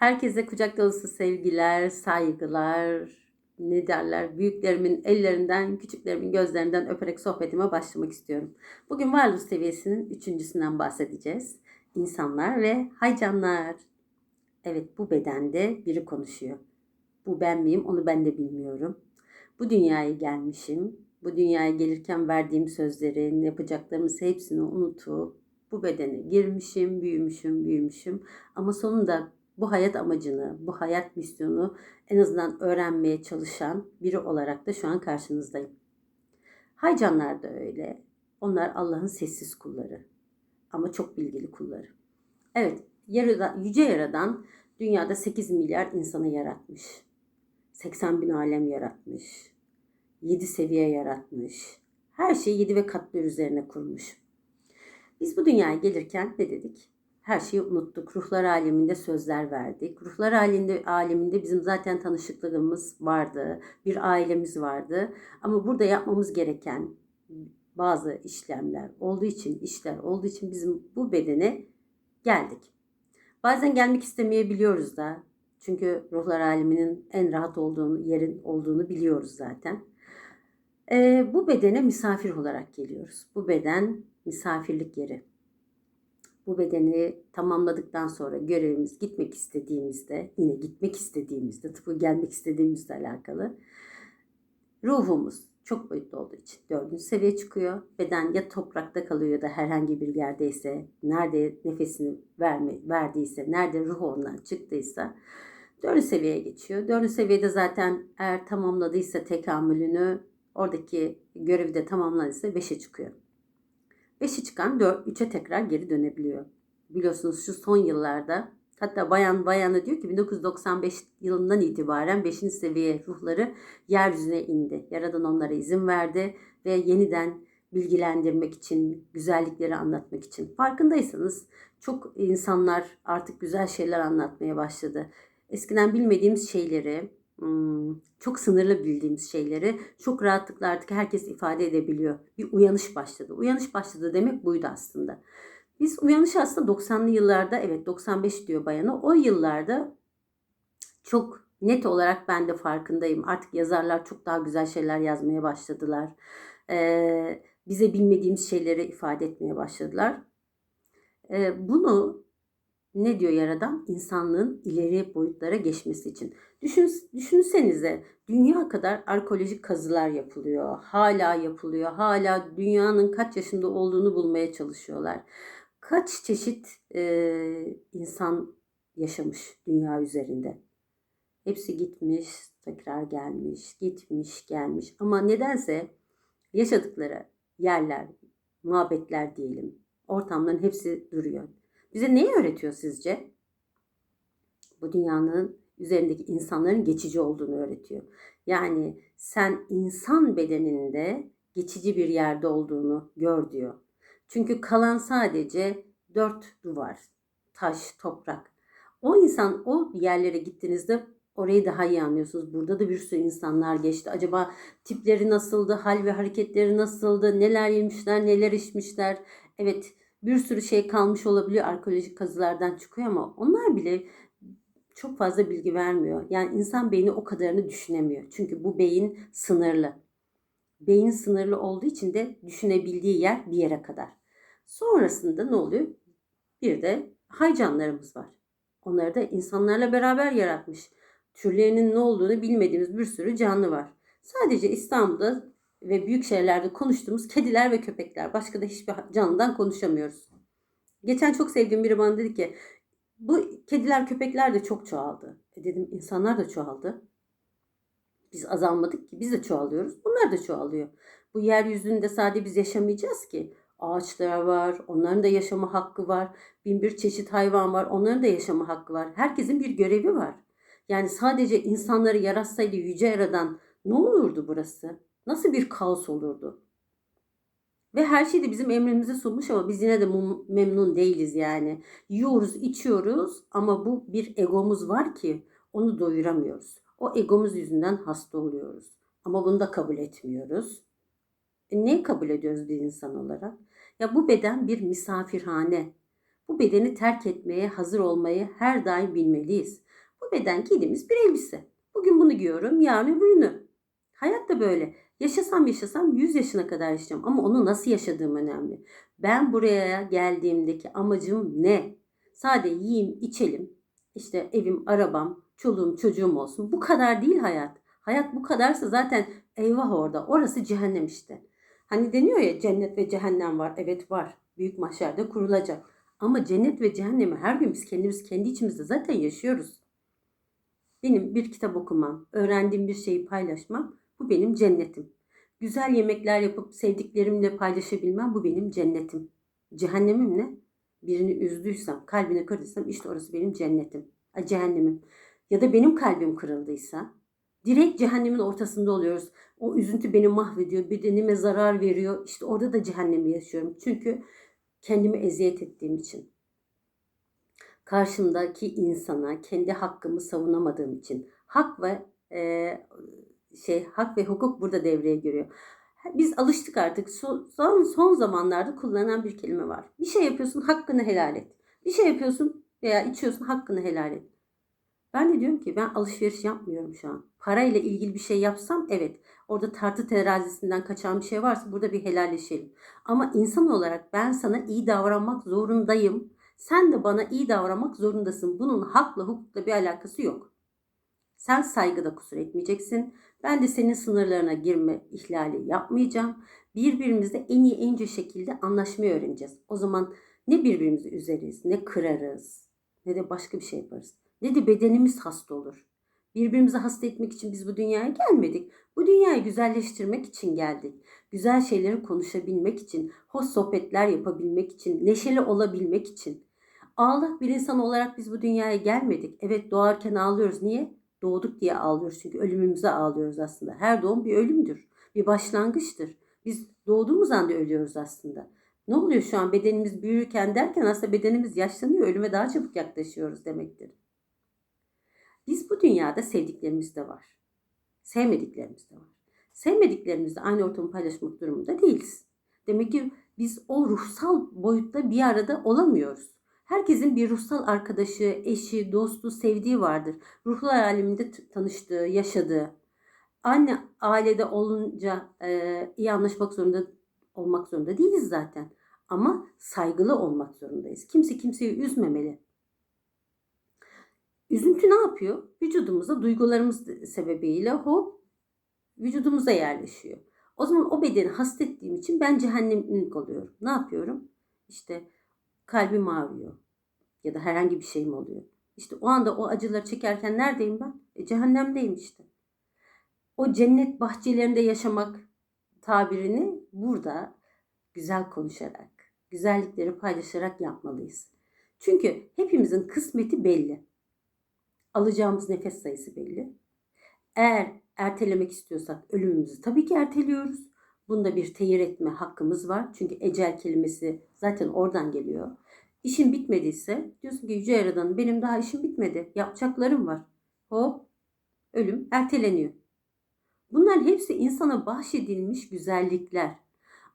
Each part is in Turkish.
Herkese kucak dolusu sevgiler, saygılar, ne derler, büyüklerimin ellerinden, küçüklerimin gözlerinden öperek sohbetime başlamak istiyorum. Bugün varlık seviyesinin üçüncüsünden bahsedeceğiz. İnsanlar ve haycanlar. Evet bu bedende biri konuşuyor. Bu ben miyim onu ben de bilmiyorum. Bu dünyaya gelmişim. Bu dünyaya gelirken verdiğim sözlerin, yapacaklarımız hepsini unutup bu bedene girmişim, büyümüşüm, büyümüşüm. Ama sonunda bu hayat amacını, bu hayat misyonu en azından öğrenmeye çalışan biri olarak da şu an karşınızdayım. Haycanlar da öyle. Onlar Allah'ın sessiz kulları. Ama çok bilgili kulları. Evet, yarıda, yüce yaradan dünyada 8 milyar insanı yaratmış. 80 bin alem yaratmış. 7 seviye yaratmış. Her şeyi 7 ve katlar üzerine kurmuş. Biz bu dünyaya gelirken ne dedik? Her şeyi unuttuk. Ruhlar aleminde sözler verdik. Ruhlar aleminde, aleminde bizim zaten tanışıklığımız vardı. Bir ailemiz vardı. Ama burada yapmamız gereken bazı işlemler olduğu için, işler olduğu için bizim bu bedene geldik. Bazen gelmek istemeyebiliyoruz da. Çünkü ruhlar aleminin en rahat olduğunu, yerin olduğunu biliyoruz zaten. Ee, bu bedene misafir olarak geliyoruz. Bu beden misafirlik yeri. Bu bedeni tamamladıktan sonra görevimiz gitmek istediğimizde, yine gitmek istediğimizde, tıpkı gelmek istediğimizle alakalı ruhumuz çok boyutlu olduğu için dördüncü seviye çıkıyor. Beden ya toprakta kalıyor ya da herhangi bir yerdeyse, nerede nefesini verme, verdiyse, nerede ruh ondan çıktıysa dördüncü seviyeye geçiyor. Dördüncü seviyede zaten eğer tamamladıysa tekamülünü, oradaki görevi de tamamladıysa beşe çıkıyor. 5'i çıkan 4, 3'e tekrar geri dönebiliyor. Biliyorsunuz şu son yıllarda hatta bayan bayana diyor ki 1995 yılından itibaren 5. seviye ruhları yeryüzüne indi. Yaradan onlara izin verdi ve yeniden bilgilendirmek için, güzellikleri anlatmak için. Farkındaysanız çok insanlar artık güzel şeyler anlatmaya başladı. Eskiden bilmediğimiz şeyleri, çok sınırlı bildiğimiz şeyleri çok rahatlıkla artık herkes ifade edebiliyor. Bir uyanış başladı. Uyanış başladı demek buydu aslında. Biz uyanış aslında 90'lı yıllarda evet 95 diyor bayana. O yıllarda çok net olarak ben de farkındayım. Artık yazarlar çok daha güzel şeyler yazmaya başladılar. Ee, bize bilmediğimiz şeyleri ifade etmeye başladılar. Ee, bunu ne diyor Yaradan? İnsanlığın ileri boyutlara geçmesi için. Düşün, düşünsenize dünya kadar arkeolojik kazılar yapılıyor. Hala yapılıyor. Hala dünyanın kaç yaşında olduğunu bulmaya çalışıyorlar. Kaç çeşit e, insan yaşamış dünya üzerinde. Hepsi gitmiş, tekrar gelmiş, gitmiş, gelmiş. Ama nedense yaşadıkları yerler, muhabbetler diyelim, ortamların hepsi duruyor. Bize neyi öğretiyor sizce? Bu dünyanın üzerindeki insanların geçici olduğunu öğretiyor. Yani sen insan bedeninde geçici bir yerde olduğunu gör diyor. Çünkü kalan sadece dört duvar, taş, toprak. O insan o yerlere gittiğinizde orayı daha iyi anlıyorsunuz. Burada da bir sürü insanlar geçti. Acaba tipleri nasıldı, hal ve hareketleri nasıldı, neler yemişler, neler içmişler. Evet bir sürü şey kalmış olabiliyor arkeolojik kazılardan çıkıyor ama onlar bile çok fazla bilgi vermiyor. Yani insan beyni o kadarını düşünemiyor. Çünkü bu beyin sınırlı. Beyin sınırlı olduğu için de düşünebildiği yer bir yere kadar. Sonrasında ne oluyor? Bir de haycanlarımız var. Onları da insanlarla beraber yaratmış. Türlerinin ne olduğunu bilmediğimiz bir sürü canlı var. Sadece İstanbul'da ve büyük şehirlerde konuştuğumuz kediler ve köpekler. Başka da hiçbir canlıdan konuşamıyoruz. Geçen çok sevdiğim biri bana dedi ki bu kediler köpekler de çok çoğaldı. E dedim insanlar da çoğaldı. Biz azalmadık ki biz de çoğalıyoruz. Bunlar da çoğalıyor. Bu yeryüzünde sadece biz yaşamayacağız ki. Ağaçlar var, onların da yaşama hakkı var. Bin bir çeşit hayvan var, onların da yaşama hakkı var. Herkesin bir görevi var. Yani sadece insanları yaratsaydı yüce yaradan ne olurdu burası? Nasıl bir kaos olurdu? Ve her şey de bizim emrimize sunmuş ama biz yine de memnun değiliz yani. Yiyoruz, içiyoruz ama bu bir egomuz var ki onu doyuramıyoruz. O egomuz yüzünden hasta oluyoruz. Ama bunu da kabul etmiyoruz. E ne kabul ediyoruz bir insan olarak? Ya bu beden bir misafirhane. Bu bedeni terk etmeye hazır olmayı her daim bilmeliyiz. Bu beden giydiğimiz bir elbise. Bugün bunu giyiyorum, yarın öbürünü. Hayat da böyle. Yaşasam yaşasam 100 yaşına kadar yaşayacağım ama onu nasıl yaşadığım önemli. Ben buraya geldiğimdeki amacım ne? Sade yiyeyim, içelim. İşte evim, arabam, çoluğum, çocuğum olsun. Bu kadar değil hayat. Hayat bu kadarsa zaten eyvah orada. Orası cehennem işte. Hani deniyor ya cennet ve cehennem var. Evet var. Büyük mahşerde kurulacak. Ama cennet ve cehennemi her gün biz kendimiz kendi içimizde zaten yaşıyoruz. Benim bir kitap okumam, öğrendiğim bir şeyi paylaşmam bu benim cennetim. Güzel yemekler yapıp sevdiklerimle paylaşabilmem bu benim cennetim. Cehennemim ne? Birini üzdüysem, kalbini kırdıysam işte orası benim cennetim. Ay, cehennemim. Ya da benim kalbim kırıldıysa direkt cehennemin ortasında oluyoruz. O üzüntü beni mahvediyor, bedenime zarar veriyor. İşte orada da cehennemi yaşıyorum. Çünkü kendimi eziyet ettiğim için. Karşımdaki insana kendi hakkımı savunamadığım için. Hak ve e, şey hak ve hukuk burada devreye giriyor. Biz alıştık artık. Son, son zamanlarda kullanılan bir kelime var. Bir şey yapıyorsun hakkını helal et. Bir şey yapıyorsun veya içiyorsun hakkını helal et. Ben de diyorum ki ben alışveriş yapmıyorum şu an. Parayla ilgili bir şey yapsam evet. Orada tartı terazisinden kaçan bir şey varsa burada bir helalleşelim. Ama insan olarak ben sana iyi davranmak zorundayım. Sen de bana iyi davranmak zorundasın. Bunun hakla hukukla bir alakası yok. Sen saygıda kusur etmeyeceksin. Ben de senin sınırlarına girme ihlali yapmayacağım. Birbirimizle en iyi en ince şekilde anlaşmayı öğreneceğiz. O zaman ne birbirimizi üzeriz, ne kırarız, ne de başka bir şey yaparız. Ne de bedenimiz hasta olur. Birbirimizi hasta etmek için biz bu dünyaya gelmedik. Bu dünyayı güzelleştirmek için geldik. Güzel şeyleri konuşabilmek için, hoş sohbetler yapabilmek için, neşeli olabilmek için. Ağlak bir insan olarak biz bu dünyaya gelmedik. Evet doğarken ağlıyoruz. Niye? Doğduk diye ağlıyoruz. Çünkü ölümümüze ağlıyoruz aslında. Her doğum bir ölümdür. Bir başlangıçtır. Biz doğduğumuz anda ölüyoruz aslında. Ne oluyor şu an bedenimiz büyürken derken aslında bedenimiz yaşlanıyor. Ölüme daha çabuk yaklaşıyoruz demektir. Biz bu dünyada sevdiklerimiz de var. Sevmediklerimiz de var. Sevmediklerimizle aynı ortamı paylaşmak durumunda değiliz. Demek ki biz o ruhsal boyutta bir arada olamıyoruz. Herkesin bir ruhsal arkadaşı, eşi, dostu, sevdiği vardır. Ruhlar aleminde tanıştığı, yaşadığı. Aynı ailede olunca e, iyi anlaşmak zorunda olmak zorunda değiliz zaten. Ama saygılı olmak zorundayız. Kimse kimseyi üzmemeli. Üzüntü ne yapıyor? Vücudumuza duygularımız sebebiyle hop vücudumuza yerleşiyor. O zaman o bedeni hastettiğim için ben cehennemlik oluyorum. Ne yapıyorum? İşte kalbim ağrıyor ya da herhangi bir şeyim oluyor. İşte o anda o acıları çekerken neredeyim ben? E, cehennemdeyim işte. O cennet bahçelerinde yaşamak tabirini burada güzel konuşarak, güzellikleri paylaşarak yapmalıyız. Çünkü hepimizin kısmeti belli. Alacağımız nefes sayısı belli. Eğer ertelemek istiyorsak ölümümüzü tabii ki erteliyoruz. Bunda bir teyir etme hakkımız var. Çünkü ecel kelimesi zaten oradan geliyor. İşin bitmediyse diyorsun ki Yüce Yaradan benim daha işim bitmedi. Yapacaklarım var. Hop ölüm erteleniyor. Bunların hepsi insana bahşedilmiş güzellikler.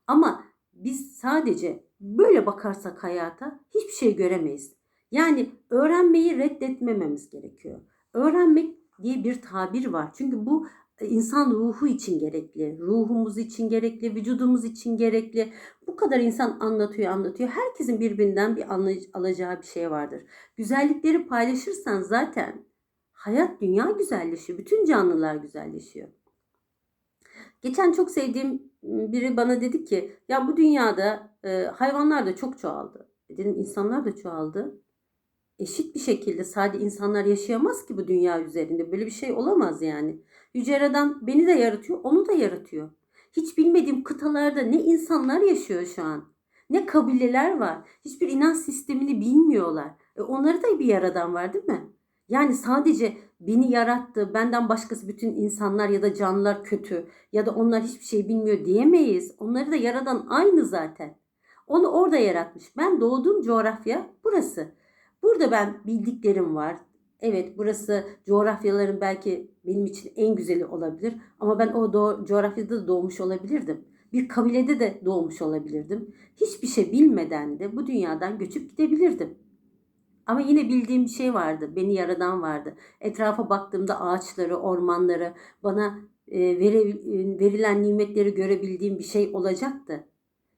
Ama biz sadece böyle bakarsak hayata hiçbir şey göremeyiz. Yani öğrenmeyi reddetmememiz gerekiyor. Öğrenmek diye bir tabir var. Çünkü bu insan ruhu için gerekli, ruhumuz için gerekli, vücudumuz için gerekli. Bu kadar insan anlatıyor, anlatıyor. Herkesin birbirinden bir alacağı bir şey vardır. Güzellikleri paylaşırsan zaten hayat, dünya güzelleşiyor. Bütün canlılar güzelleşiyor. Geçen çok sevdiğim biri bana dedi ki ya bu dünyada e, hayvanlar da çok çoğaldı. Dedim insanlar da çoğaldı eşit bir şekilde sadece insanlar yaşayamaz ki bu dünya üzerinde. Böyle bir şey olamaz yani. Yüce Yaradan beni de yaratıyor, onu da yaratıyor. Hiç bilmediğim kıtalarda ne insanlar yaşıyor şu an. Ne kabileler var. Hiçbir inanç sistemini bilmiyorlar. E onları da bir yaradan var değil mi? Yani sadece beni yarattı, benden başkası bütün insanlar ya da canlılar kötü ya da onlar hiçbir şey bilmiyor diyemeyiz. Onları da yaradan aynı zaten. Onu orada yaratmış. Ben doğduğum coğrafya burası. Burada ben bildiklerim var. Evet burası coğrafyaların belki benim için en güzeli olabilir. Ama ben o do- coğrafyada da doğmuş olabilirdim. Bir kabilede de doğmuş olabilirdim. Hiçbir şey bilmeden de bu dünyadan göçüp gidebilirdim. Ama yine bildiğim bir şey vardı. Beni yaradan vardı. Etrafa baktığımda ağaçları, ormanları, bana e, vere, e, verilen nimetleri görebildiğim bir şey olacaktı.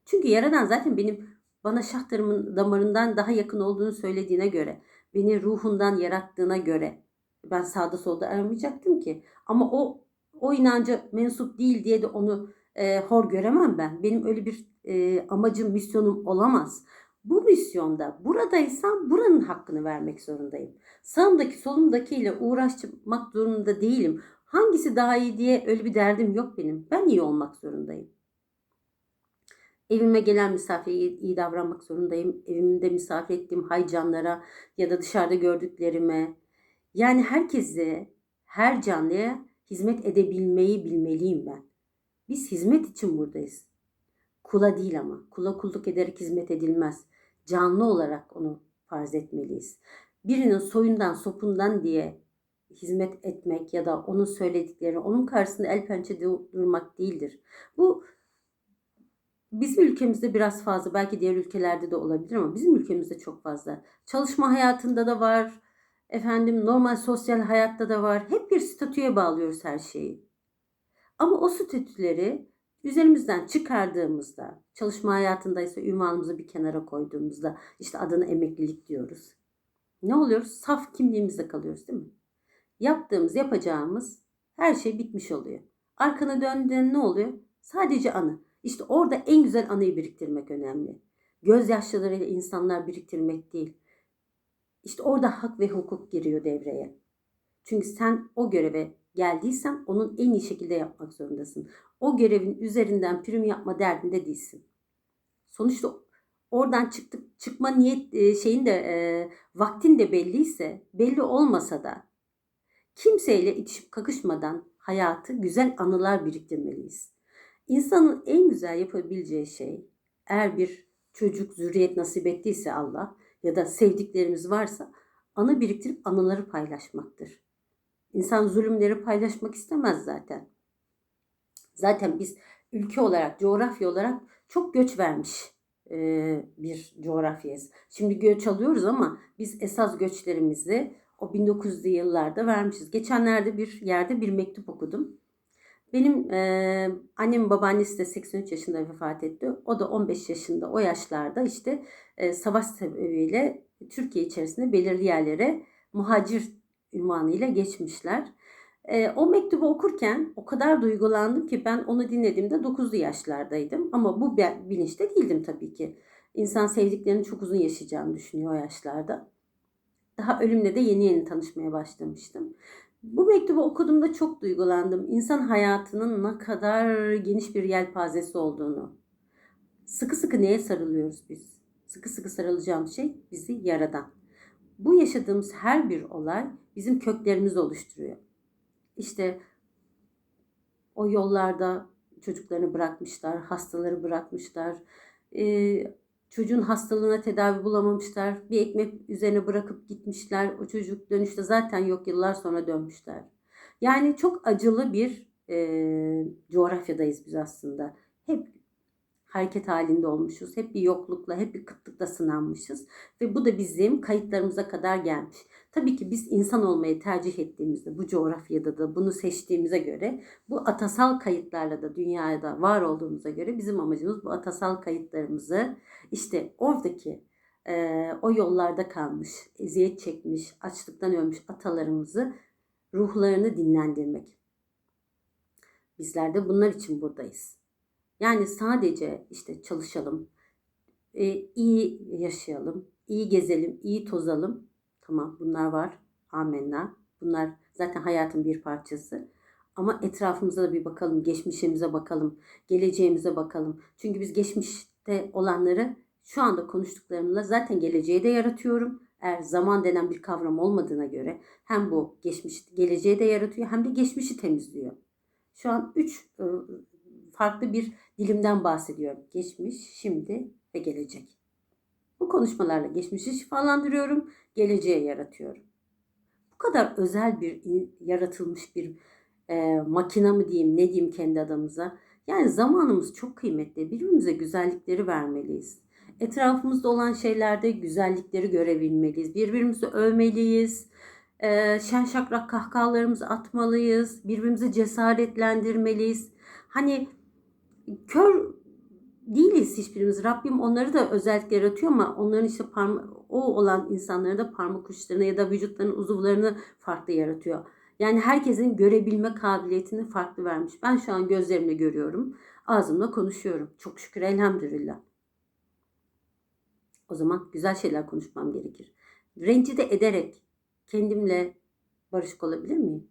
Çünkü yaradan zaten benim bana şahtarımın damarından daha yakın olduğunu söylediğine göre, beni ruhundan yarattığına göre ben sağda solda aramayacaktım ki. Ama o o inanca mensup değil diye de onu e, hor göremem ben. Benim öyle bir e, amacım, misyonum olamaz. Bu misyonda buradaysam buranın hakkını vermek zorundayım. Sağımdaki solumdakiyle uğraşmak zorunda değilim. Hangisi daha iyi diye öyle bir derdim yok benim. Ben iyi olmak zorundayım. Evime gelen misafire iyi, davranmak zorundayım. Evimde misafir ettiğim haycanlara ya da dışarıda gördüklerime. Yani herkese, her canlıya hizmet edebilmeyi bilmeliyim ben. Biz hizmet için buradayız. Kula değil ama. Kula kulluk ederek hizmet edilmez. Canlı olarak onu farz etmeliyiz. Birinin soyundan, sopundan diye hizmet etmek ya da onun söyledikleri, onun karşısında el pençe durmak değildir. Bu bizim ülkemizde biraz fazla, belki diğer ülkelerde de olabilir ama bizim ülkemizde çok fazla. Çalışma hayatında da var, efendim normal sosyal hayatta da var. Hep bir statüye bağlıyoruz her şeyi. Ama o statüleri üzerimizden çıkardığımızda, çalışma hayatındaysa ünvanımızı bir kenara koyduğumuzda işte adına emeklilik diyoruz. Ne oluyoruz? Saf kimliğimizde kalıyoruz değil mi? Yaptığımız, yapacağımız her şey bitmiş oluyor. Arkana döndüğünde ne oluyor? Sadece anı. İşte orada en güzel anıyı biriktirmek önemli. Gözyaşlarıyla insanlar biriktirmek değil. İşte orada hak ve hukuk giriyor devreye. Çünkü sen o göreve geldiysen onun en iyi şekilde yapmak zorundasın. O görevin üzerinden prim yapma derdinde değilsin. Sonuçta oradan çıktık çıkma niyet e, şeyin de e, vaktin de belliyse belli olmasa da kimseyle itişip kakışmadan hayatı güzel anılar biriktirmeliyiz. İnsanın en güzel yapabileceği şey eğer bir çocuk zürriyet nasip ettiyse Allah ya da sevdiklerimiz varsa anı biriktirip anıları paylaşmaktır. İnsan zulümleri paylaşmak istemez zaten. Zaten biz ülke olarak, coğrafya olarak çok göç vermiş e, bir coğrafyayız. Şimdi göç alıyoruz ama biz esas göçlerimizi o 1900'lü yıllarda vermişiz. Geçenlerde bir yerde bir mektup okudum. Benim e, annem babaannesi de 83 yaşında vefat etti. O da 15 yaşında o yaşlarda işte e, savaş sebebiyle Türkiye içerisinde belirli yerlere muhacir ünvanıyla geçmişler. E, o mektubu okurken o kadar duygulandım ki ben onu dinlediğimde 9'lu yaşlardaydım. Ama bu bilinçte değildim tabii ki. İnsan sevdiklerinin çok uzun yaşayacağını düşünüyor o yaşlarda. Daha ölümle de yeni yeni tanışmaya başlamıştım. Bu mektubu okuduğumda çok duygulandım. İnsan hayatının ne kadar geniş bir yelpazesi olduğunu. Sıkı sıkı neye sarılıyoruz biz? Sıkı sıkı sarılacağımız şey bizi yaradan. Bu yaşadığımız her bir olay bizim köklerimizi oluşturuyor. İşte o yollarda çocuklarını bırakmışlar, hastaları bırakmışlar. Ee, çocuğun hastalığına tedavi bulamamışlar. Bir ekmek üzerine bırakıp gitmişler. O çocuk dönüşte zaten yok yıllar sonra dönmüşler. Yani çok acılı bir e, coğrafyadayız biz aslında. Hep hareket halinde olmuşuz. Hep bir yoklukla, hep bir kıtlıkla sınanmışız. Ve bu da bizim kayıtlarımıza kadar gelmiş. Tabii ki biz insan olmayı tercih ettiğimizde, bu coğrafyada da bunu seçtiğimize göre, bu atasal kayıtlarla da dünyada var olduğumuza göre bizim amacımız bu atasal kayıtlarımızı işte oradaki e, o yollarda kalmış, eziyet çekmiş, açlıktan ölmüş atalarımızı ruhlarını dinlendirmek. Bizler de bunlar için buradayız. Yani sadece işte çalışalım, iyi yaşayalım, iyi gezelim, iyi tozalım. Tamam bunlar var. Amenna. Bunlar zaten hayatın bir parçası. Ama etrafımıza da bir bakalım, geçmişimize bakalım, geleceğimize bakalım. Çünkü biz geçmişte olanları şu anda konuştuklarımla zaten geleceği de yaratıyorum. Eğer zaman denen bir kavram olmadığına göre hem bu geçmiş geleceği de yaratıyor hem de geçmişi temizliyor. Şu an üç farklı bir dilimden bahsediyorum. Geçmiş, şimdi ve gelecek. Bu konuşmalarla geçmişi şifalandırıyorum, geleceğe yaratıyorum. Bu kadar özel bir yaratılmış bir e, makina mı diyeyim, ne diyeyim kendi adamıza. Yani zamanımız çok kıymetli. Birbirimize güzellikleri vermeliyiz. Etrafımızda olan şeylerde güzellikleri görebilmeliyiz. Birbirimizi övmeliyiz. Ee, şen şakrak kahkahalarımızı atmalıyız. Birbirimizi cesaretlendirmeliyiz. Hani kör değiliz hiçbirimiz. Rabbim onları da özellikle yaratıyor ama onların işte parma o olan insanları da parmak uçlarını ya da vücutlarının uzuvlarını farklı yaratıyor. Yani herkesin görebilme kabiliyetini farklı vermiş. Ben şu an gözlerimle görüyorum. Ağzımla konuşuyorum. Çok şükür elhamdülillah. O zaman güzel şeyler konuşmam gerekir. Rencide ederek kendimle barışık olabilir miyim?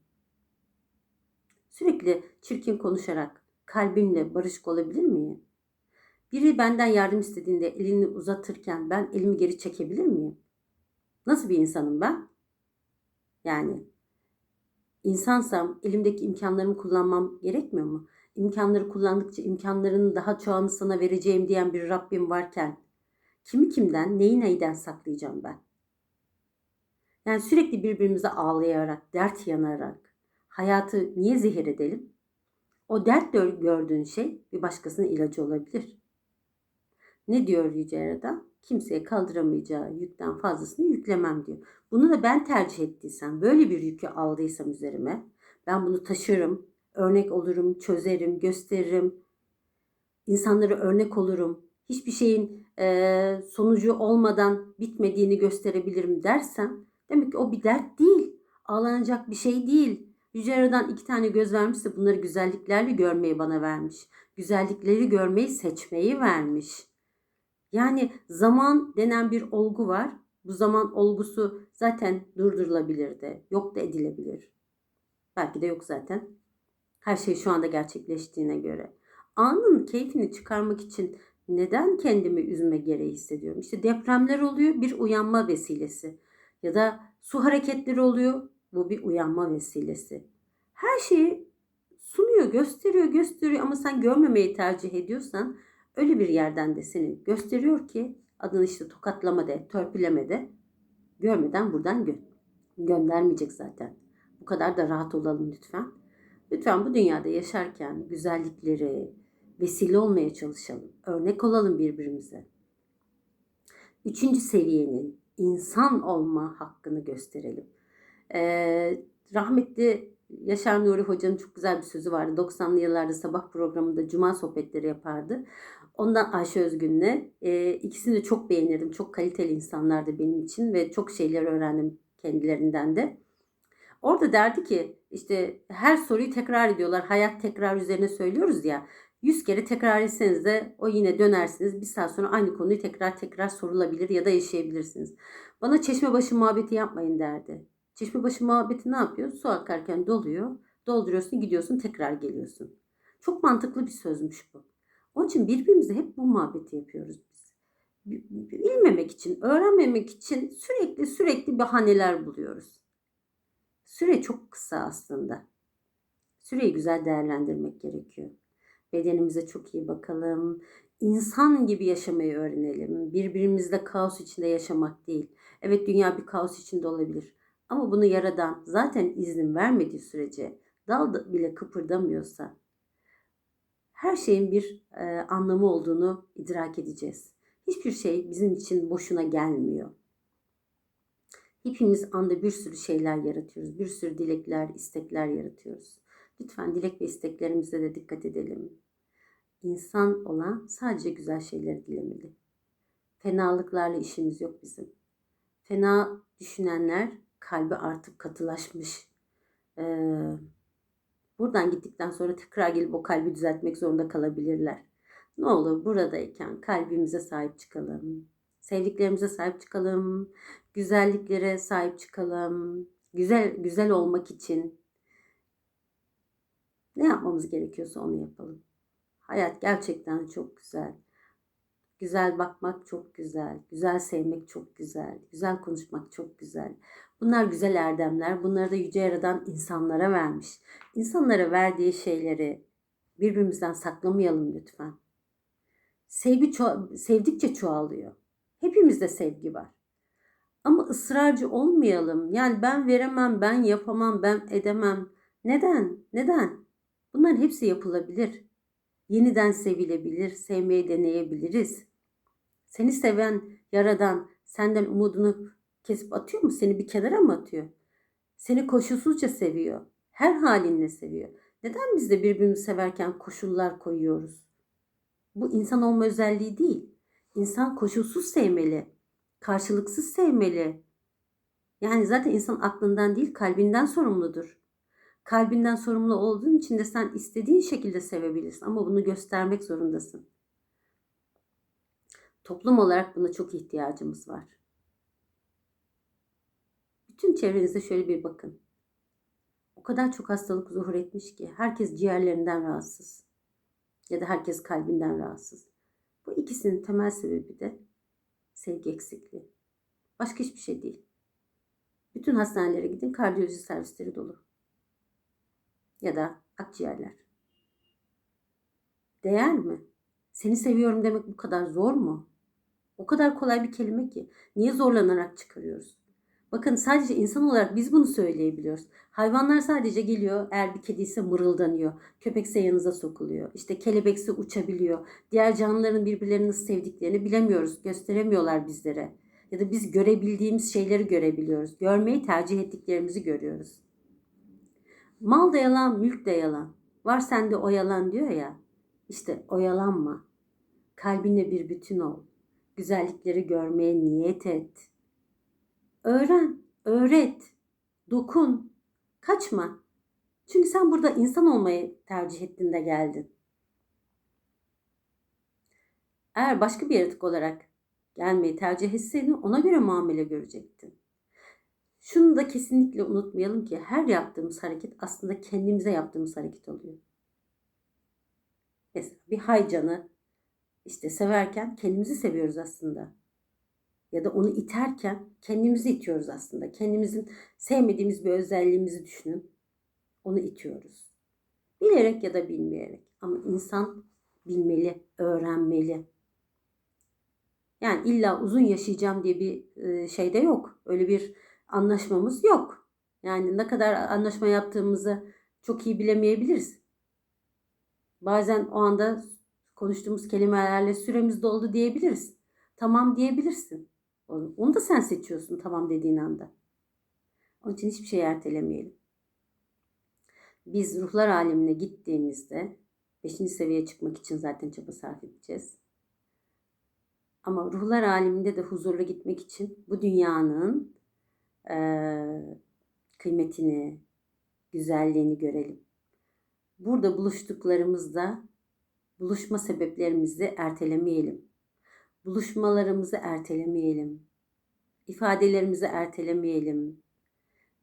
Sürekli çirkin konuşarak kalbimle barışık olabilir miyim? Biri benden yardım istediğinde elini uzatırken ben elimi geri çekebilir miyim? Nasıl bir insanım ben? Yani insansam elimdeki imkanlarımı kullanmam gerekmiyor mu? İmkanları kullandıkça imkanların daha çoğunu sana vereceğim diyen bir Rabbim varken kimi kimden, neyi neyden saklayacağım ben? Yani sürekli birbirimize ağlayarak, dert yanarak hayatı niye zehir edelim? O dert gördüğün şey bir başkasının ilacı olabilir. Ne diyor Yüce Yaradan? Kimseye kaldıramayacağı yükten fazlasını yüklemem diyor. Bunu da ben tercih ettiysem, böyle bir yükü aldıysam üzerime, ben bunu taşırım, örnek olurum, çözerim, gösteririm, insanlara örnek olurum, hiçbir şeyin e, sonucu olmadan bitmediğini gösterebilirim dersem, demek ki o bir dert değil, ağlanacak bir şey değil. Yüce Yaradan iki tane göz vermişse bunları güzelliklerle görmeyi bana vermiş. Güzellikleri görmeyi seçmeyi vermiş. Yani zaman denen bir olgu var. Bu zaman olgusu zaten durdurulabilir de, yok da edilebilir. Belki de yok zaten. Her şey şu anda gerçekleştiğine göre. Anın keyfini çıkarmak için neden kendimi üzme gereği hissediyorum? İşte depremler oluyor, bir uyanma vesilesi. Ya da su hareketleri oluyor, bu bir uyanma vesilesi. Her şeyi sunuyor, gösteriyor, gösteriyor ama sen görmemeyi tercih ediyorsan öyle bir yerden de seni gösteriyor ki adını işte tokatlama de, törpüleme de görmeden buradan gö göndermeyecek zaten. Bu kadar da rahat olalım lütfen. Lütfen bu dünyada yaşarken güzellikleri vesile olmaya çalışalım. Örnek olalım birbirimize. Üçüncü seviyenin insan olma hakkını gösterelim. Ee, rahmetli Yaşar Nuri Hoca'nın çok güzel bir sözü vardı. 90'lı yıllarda sabah programında cuma sohbetleri yapardı. Ondan Ayşe Özgün'le e, ikisini de çok beğenirdim. Çok kaliteli insanlardı benim için ve çok şeyler öğrendim kendilerinden de. Orada derdi ki işte her soruyu tekrar ediyorlar. Hayat tekrar üzerine söylüyoruz ya. Yüz kere tekrar etseniz de o yine dönersiniz. Bir saat sonra aynı konuyu tekrar tekrar sorulabilir ya da yaşayabilirsiniz. Bana çeşme başı muhabbeti yapmayın derdi. Çeşme başı muhabbeti ne yapıyor? Su akarken doluyor. Dolduruyorsun gidiyorsun tekrar geliyorsun. Çok mantıklı bir sözmüş bu. Onun için birbirimize hep bu muhabbeti yapıyoruz biz. Bilmemek için, öğrenmemek için sürekli sürekli bahaneler buluyoruz. Süre çok kısa aslında. Süreyi güzel değerlendirmek gerekiyor. Bedenimize çok iyi bakalım. İnsan gibi yaşamayı öğrenelim. Birbirimizle kaos içinde yaşamak değil. Evet dünya bir kaos içinde olabilir. Ama bunu yaradan zaten izin vermediği sürece dal bile kıpırdamıyorsa her şeyin bir e, anlamı olduğunu idrak edeceğiz. Hiçbir şey bizim için boşuna gelmiyor. Hepimiz anda bir sürü şeyler yaratıyoruz. Bir sürü dilekler, istekler yaratıyoruz. Lütfen dilek ve isteklerimize de dikkat edelim. İnsan olan sadece güzel şeyleri dilemeli. Fenalıklarla işimiz yok bizim. Fena düşünenler kalbi artık katılaşmış. Ee, buradan gittikten sonra tekrar gelip o kalbi düzeltmek zorunda kalabilirler. Ne olur buradayken kalbimize sahip çıkalım. Sevdiklerimize sahip çıkalım. Güzelliklere sahip çıkalım. Güzel güzel olmak için ne yapmamız gerekiyorsa onu yapalım. Hayat gerçekten çok güzel. Güzel bakmak çok güzel. Güzel sevmek çok güzel. Güzel konuşmak çok güzel. Bunlar güzel erdemler. Bunları da Yüce Yaradan insanlara vermiş. İnsanlara verdiği şeyleri birbirimizden saklamayalım lütfen. Sevgi ço- sevdikçe çoğalıyor. Hepimizde sevgi var. Ama ısrarcı olmayalım. Yani ben veremem, ben yapamam, ben edemem. Neden? Neden? Bunların hepsi yapılabilir. Yeniden sevilebilir, sevmeyi deneyebiliriz. Seni seven yaradan senden umudunu kesip atıyor mu? Seni bir kenara mı atıyor? Seni koşulsuzca seviyor. Her halinle seviyor. Neden biz de birbirimizi severken koşullar koyuyoruz? Bu insan olma özelliği değil. İnsan koşulsuz sevmeli. Karşılıksız sevmeli. Yani zaten insan aklından değil kalbinden sorumludur. Kalbinden sorumlu olduğun için de sen istediğin şekilde sevebilirsin ama bunu göstermek zorundasın. Toplum olarak buna çok ihtiyacımız var. Bütün çevrenize şöyle bir bakın. O kadar çok hastalık zuhur etmiş ki herkes ciğerlerinden rahatsız ya da herkes kalbinden rahatsız. Bu ikisinin temel sebebi de sevgi eksikliği. Başka hiçbir şey değil. Bütün hastanelere gidin kardiyoloji servisleri dolu. Ya da akciğerler. Değer mi? Seni seviyorum demek bu kadar zor mu? O kadar kolay bir kelime ki. Niye zorlanarak çıkarıyoruz? Bakın sadece insan olarak biz bunu söyleyebiliyoruz. Hayvanlar sadece geliyor eğer bir kedi ise mırıldanıyor. Köpekse yanınıza sokuluyor. İşte kelebekse uçabiliyor. Diğer canlıların birbirlerini nasıl sevdiklerini bilemiyoruz. Gösteremiyorlar bizlere. Ya da biz görebildiğimiz şeyleri görebiliyoruz. Görmeyi tercih ettiklerimizi görüyoruz. Mal da yalan, mülk de yalan. Var sende o yalan diyor ya. İşte oyalanma. Kalbinle bir bütün ol. Güzellikleri görmeye niyet et. Öğren, öğret, dokun, kaçma. Çünkü sen burada insan olmayı tercih ettin de geldin. Eğer başka bir yaratık olarak gelmeyi tercih etseydin ona göre muamele görecektin. Şunu da kesinlikle unutmayalım ki her yaptığımız hareket aslında kendimize yaptığımız hareket oluyor. Mesela bir haycanı işte severken kendimizi seviyoruz aslında. Ya da onu iterken kendimizi itiyoruz aslında. Kendimizin sevmediğimiz bir özelliğimizi düşünün. Onu itiyoruz. Bilerek ya da bilmeyerek. Ama insan bilmeli, öğrenmeli. Yani illa uzun yaşayacağım diye bir e, şey de yok. Öyle bir anlaşmamız yok. Yani ne kadar anlaşma yaptığımızı çok iyi bilemeyebiliriz. Bazen o anda konuştuğumuz kelimelerle süremiz doldu diyebiliriz. Tamam diyebilirsin. Onu, onu da sen seçiyorsun tamam dediğin anda. Onun için hiçbir şey ertelemeyelim. Biz ruhlar alemine gittiğimizde 5. seviyeye çıkmak için zaten çaba sarf edeceğiz. Ama ruhlar aleminde de huzurlu gitmek için bu dünyanın e, kıymetini, güzelliğini görelim. Burada buluştuklarımızda buluşma sebeplerimizi ertelemeyelim. Buluşmalarımızı ertelemeyelim. İfadelerimizi ertelemeyelim.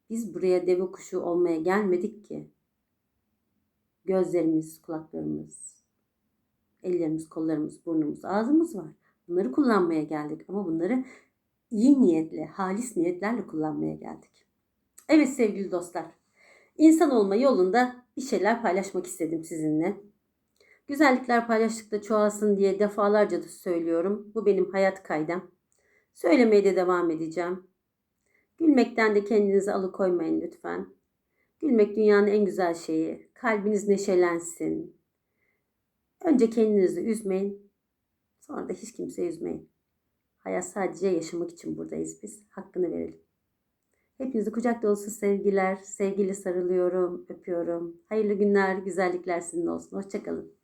Biz buraya deve kuşu olmaya gelmedik ki. Gözlerimiz, kulaklarımız, ellerimiz, kollarımız, burnumuz, ağzımız var. Bunları kullanmaya geldik ama bunları iyi niyetle, halis niyetlerle kullanmaya geldik. Evet sevgili dostlar, insan olma yolunda bir şeyler paylaşmak istedim sizinle. Güzellikler paylaştıkça çoğalsın diye defalarca da söylüyorum. Bu benim hayat kaydem. Söylemeye de devam edeceğim. Gülmekten de kendinizi alıkoymayın lütfen. Gülmek dünyanın en güzel şeyi. Kalbiniz neşelensin. Önce kendinizi üzmeyin. Sonra da hiç kimse üzmeyin. Hayat sadece yaşamak için buradayız biz. Hakkını verelim. Hepinizi kucak dolusu sevgiler, sevgili sarılıyorum, öpüyorum. Hayırlı günler, güzellikler sizin olsun. Hoşçakalın.